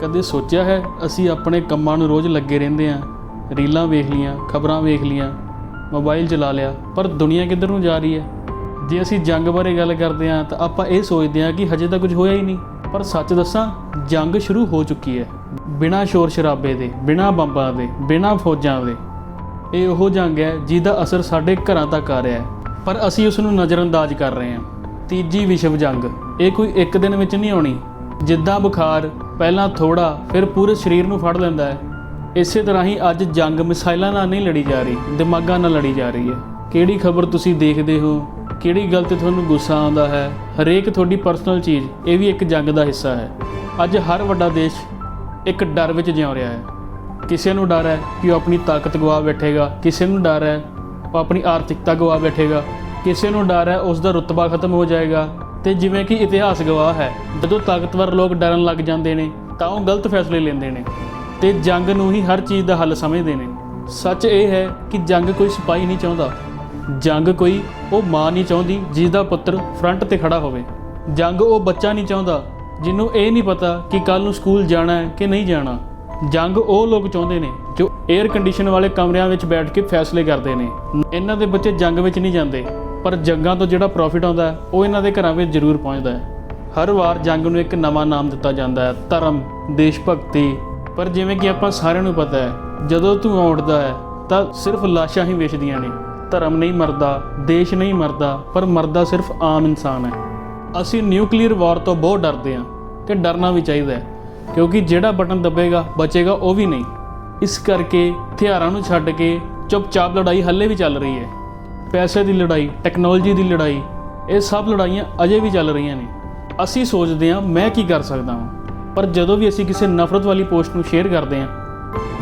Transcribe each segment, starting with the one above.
ਕਦੇ ਸੋਚਿਆ ਹੈ ਅਸੀਂ ਆਪਣੇ ਕੰਮਾਂ ਨੂੰ ਰੋਜ਼ ਲੱਗੇ ਰਹਿੰਦੇ ਹਾਂ, ਰੀਲਾਂ ਵੇਖ ਲੀਆਂ ਖਬਰਾਂ ਵੇਖ ਲੀਆਂ ਮੋਬਾਈਲ ਚਲਾ ਲਿਆ, ਪਰ ਦੁਨੀਆ ਕਿੱਧਰ ਨੂੰ ਜਾ ਰਹੀ ਹੈ? ਜੇ ਅਸੀਂ ਜੰਗ ਬਾਰੇ ਗੱਲ ਕਰਦੇ ਹਾਂ ਤਾਂ ਆਪਾਂ ਇਹ ਸੋਚਦੇ ਹਾਂ ਕਿ ਹਜੇ ਤਾਂ ਕੁਝ ਹੋਇਆ ਹੀ ਨਹੀਂ। ਪਰ ਸੱਚ ਦੱਸਾਂ, ਜੰਗ ਸ਼ੁਰੂ ਹੋ ਚੁੱਕੀ ਹੈ। ਬਿਨਾਂ ਸ਼ੋਰ ਸ਼ਰਾਬੇ ਦੇ, ਬਿਨਾਂ ਬੰਬਾਂ ਦੇ, ਬਿਨਾਂ ਫੌਜਾਂ ਦੇ। ਇਹ ਉਹ ਜੰਗ ਹੈ ਜਿਹਦਾ ਅਸਰ ਸਾਡੇ ਘਰਾਂ ਤੱਕ ਆ ਰਿਹਾ ਹੈ। ਪਰ ਅਸੀਂ ਉਸ ਨੂੰ ਨਜ਼ਰਅੰਦਾਜ਼ ਕਰ ਰਹੇ ਹਾਂ। ਤੀਜੀ ਵਿਸ਼ਵ ਜੰਗ। ਇਹ ਕੋਈ ਇੱਕ ਦਿਨ ਵਿੱਚ ਨਹੀਂ ਆਉਣੀ। ਜਿੱਦਾਂ ਬੁਖਾਰ, ਪਹਿਲਾਂ ਥੋੜਾ ਫਿਰ ਪੂਰੇ ਸਰੀਰ ਨੂੰ ਫੜ ਲੈਂਦਾ ਹੈ। ਇਸੇ ਤਰ੍ਹਾਂ ਹੀ ਅੱਜ ਜੰਗ ਮਿਸਾਈਲਾਂ ਨਾਲ ਨਹੀਂ ਲੜੀ ਜਾ ਰਹੀ, ਦਿਮਾਗਾਂ ਨਾਲ ਲੜੀ ਜਾ ਰਹੀ ਹੈ। ਕਿਹੜੀ ਖਬਰ ਤੁਸੀਂ ਦੇਖਦੇ ਹੋ? ਕਿਹੜੀ ਗੱਲ ਤੇ ਤੁਹਾਨੂੰ ਗੁੱਸਾ ਆਉਂਦਾ ਹੈ? ਹਰੇਕ ਤੁਹਾਡੀ ਪਰਸਨਲ ਚੀਜ਼, ਇਹ ਵੀ ਇੱਕ ਜੰਗ ਦਾ ਹਿੱਸਾ ਹੈ। ਅੱਜ ਹਰ ਵੱਡਾ ਦੇਸ਼ ਇੱਕ ਡਰ ਵਿੱਚ ਜਿਉ ਰਿਹਾ ਹੈ। ਕਿਸੇ ਨੂੰ ਡਰ ਹੈ ਕਿ ਉਹ ਆਪਣੀ ਤਾਕਤ ਗਵਾ ਬੈਠੇਗਾ, ਕਿਸੇ ਨੂੰ ਡਰ ਹੈ ਉਹ ਆਪਣੀ ਆਰਥਿਕਤਾ ਗਵਾ ਬੈਠੇਗਾ, ਕਿਸੇ ਨੂੰ ਡਰ ਹੈ ਉਸ ਦਾ ਰੁਤਬਾ ਖਤਮ ਹੋ ਜਾਏਗਾ। ਤੇ ਜਿਵੇਂ ਕਿ ਇਤਿਹਾਸ ਗਵਾਹ ਹੈ, ਜਦੋਂ ਤਾਕਤਵਰ ਲੋਕ ਡਰਨ ਲੱਗ ਜਾਂਦੇ ਨੇ, ਤਾਂ ਉਹ ਗਲਤ ਫੈਸਲੇ ਲੈਂਦੇ ਨੇ ਤੇ ਜੰਗ ਨੂੰ ਹੀ ਹਰ ਚੀਜ਼ ਦਾ ਹੱਲ ਸਮਝਦੇ ਨੇ। ਸੱਚ ਇਹ ਹੈ ਕਿ ਜੰਗ ਕੋਈ ਸਿਪਾਹੀ ਨਹੀਂ ਚਾਹੁੰਦਾ। ਜੰਗ ਕੋਈ ਉਹ ਮਾਂ ਨਹੀਂ ਚਾਹੁੰਦੀ ਜਿਸ ਦਾ ਪੁੱਤਰ ਫਰੰਟ ਤੇ ਖੜਾ ਹੋਵੇ। ਜੰਗ ਉਹ ਬੱਚਾ ਨਹੀਂ ਚਾਹੁੰਦਾ ਜਿਹਨੂੰ ਇਹ ਨਹੀਂ ਪਤਾ ਕਿ ਕੱਲ ਨੂੰ ਸਕੂਲ ਜਾਣਾ ਹੈ ਕਿ ਨਹੀਂ ਜਾਣਾ। ਜੰਗ ਉਹ ਲੋਕ ਚਾਹੁੰਦੇ ਨੇ ਜੋ 에ਅਰ ਕੰਡੀਸ਼ਨ ਵਾਲੇ ਕਮਰਿਆਂ ਵਿੱਚ ਬੈਠ ਕੇ ਫੈਸਲੇ ਕਰਦੇ ਨੇ। ਇਹਨਾਂ ਦੇ ਬੱਚੇ ਜੰਗ ਵਿੱਚ ਨਹੀਂ ਜਾਂਦੇ। ਪਰ ਜੰਗਾਂ ਤੋਂ ਜਿਹੜਾ ਪ੍ਰੋਫਿਟ ਆਉਂਦਾ ਉਹ ਇਹਨਾਂ ਦੇ ਘਰਾਂ ਵਿੱਚ ਜ਼ਰੂਰ ਪਹੁੰਚਦਾ ਹੈ। ਹਰ ਵਾਰ ਜੰਗ ਨੂੰ ਇੱਕ ਨਵਾਂ ਨਾਮ ਦਿੱਤਾ ਜਾਂਦਾ ਹੈ, ਧਰਮ, ਦੇਸ਼ ਭਗਤੀ। ਪਰ ਜਿਵੇਂ ਕਿ ਆਪਾਂ ਸਾਰਿਆਂ ਨੂੰ ਪਤਾ ਹੈ, ਜਦੋਂ ਧੂੰਆਂ ਉੱਡਦਾ ਹੈ, ਤਾਂ ਸਿਰਫ ਲਾਸ਼ਾਂ ਹੀ ਵੇਚਦੀਆਂ ਨੇ। ਧਰਮ ਨਹੀਂ ਮਰਦਾ, ਦੇਸ਼ ਨਹੀਂ ਮਰਦਾ, ਪਰ ਮਰਦਾ ਸਿਰਫ ਆਮ ਇਨਸਾਨ ਹੈ। ਅਸੀਂ ਨਿਊਕਲੀਅਰ ਵਾਰ ਤੋਂ ਬਹੁਤ ਡਰਦੇ ਹਾਂ ਕਿ ਡਰਨਾ ਵੀ ਚਾਹੀਦਾ ਹੈ, ਕਿਉਂਕਿ ਜਿਹੜਾ ਬਟਨ ਦੱਬੇਗਾ, ਬਚੇਗਾ ਉਹ ਵੀ ਨਹੀਂ। ਇਸ ਕਰਕੇ ਹਥਿਆਰਾਂ ਨੂੰ ਛੱਡ ਕੇ ਚੁੱਪਚਾਪ ਲੜਾਈ ਹੱਲੇ ਵੀ ਚੱਲ ਰਹੀ ਹੈ। ਪੈਸੇ ਦੀ ਲੜਾਈ ਟੈਕਨੋਲੋਜੀ ਦੀ ਲੜਾਈ, ਇਹ ਸਭ ਲੜਾਈਆਂ ਅਜੇ ਵੀ ਚੱਲ ਰਹੀਆਂ ਨੇ। ਅਸੀਂ ਸੋਚਦੇ ਹਾਂ ਮੈਂ ਕੀ ਕਰ ਸਕਦਾ ਹਾਂ ਪਰ ਜਦੋਂ ਵੀ ਅਸੀਂ ਕਿਸੇ ਨਫ਼ਰਤ ਵਾਲੀ ਪੋਸਟ ਨੂੰ ਸ਼ੇਅਰ ਕਰਦੇ ਹਾਂ,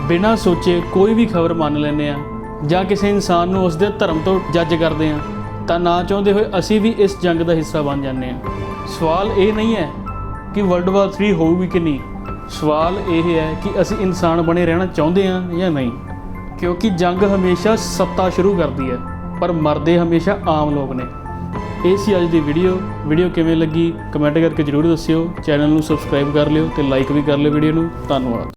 ਬਿਨਾਂ ਸੋਚੇ ਕੋਈ ਵੀ ਖਬਰ ਮੰਨ ਲੈਂਦੇ ਆ ਜਾਂ ਕਿਸੇ ਇਨਸਾਨ ਨੂੰ ਉਸ ਦੇ ਧਰਮ ਤੋਂ ਜੱਜ ਕਰਦੇ ਆ ਤਾਂ ਨਾ ਚਾਹੁੰਦੇ ਹੋਏ ਅਸੀਂ ਵੀ ਇਸ ਜੰਗ ਦਾ ਹਿੱਸਾ ਬਣ ਜਾਂਦੇ ਆ ਸਵਾਲ ਇਹ ਨਹੀਂ ਹੈ ਕਿ ਵਰਲਡ ਵਾਰ 3 ਹੋਊਗੀ ਕਿ ਨਹੀਂ। ਸਵਾਲ ਇਹ ਹੈ ਕਿ ਅਸੀਂ ਇਨਸਾਨ ਬਣੇ ਰਹਿਣਾ ਚਾਹੁੰਦੇ ਆ ਜਾਂ ਨਹੀਂ। ਕਿਉਂਕਿ ਜੰਗ ਹਮੇਸ਼ਾ ਸੱਤਾ ਸ਼ੁਰੂ ਕਰਦੀ ਹੈ। ਪਰ ਮਰਦੇ ਹਮੇਸ਼ਾ ਆਮ ਲੋਕ ਨੇ। ਇਹ ਸੀ ਅੱਜ ਦੀ ਵੀਡੀਓ। ਵੀਡੀਓ ਕਿਵੇਂ ਲੱਗੀ? ਕਮੈਂਟ ਕਰਕੇ ਜਰੂਰ ਦੱਸਿਓ। ਚੈਨਲ ਨੂੰ ਸਬਸਕ੍ਰਾਈਬ ਕਰ ਲਿਓ ਤੇ ਲਾਈਕ ਵੀ ਕਰ ਲਿਓ ਵੀਡੀਓ ਨੂੰ। ਧੰਨਵਾਦ।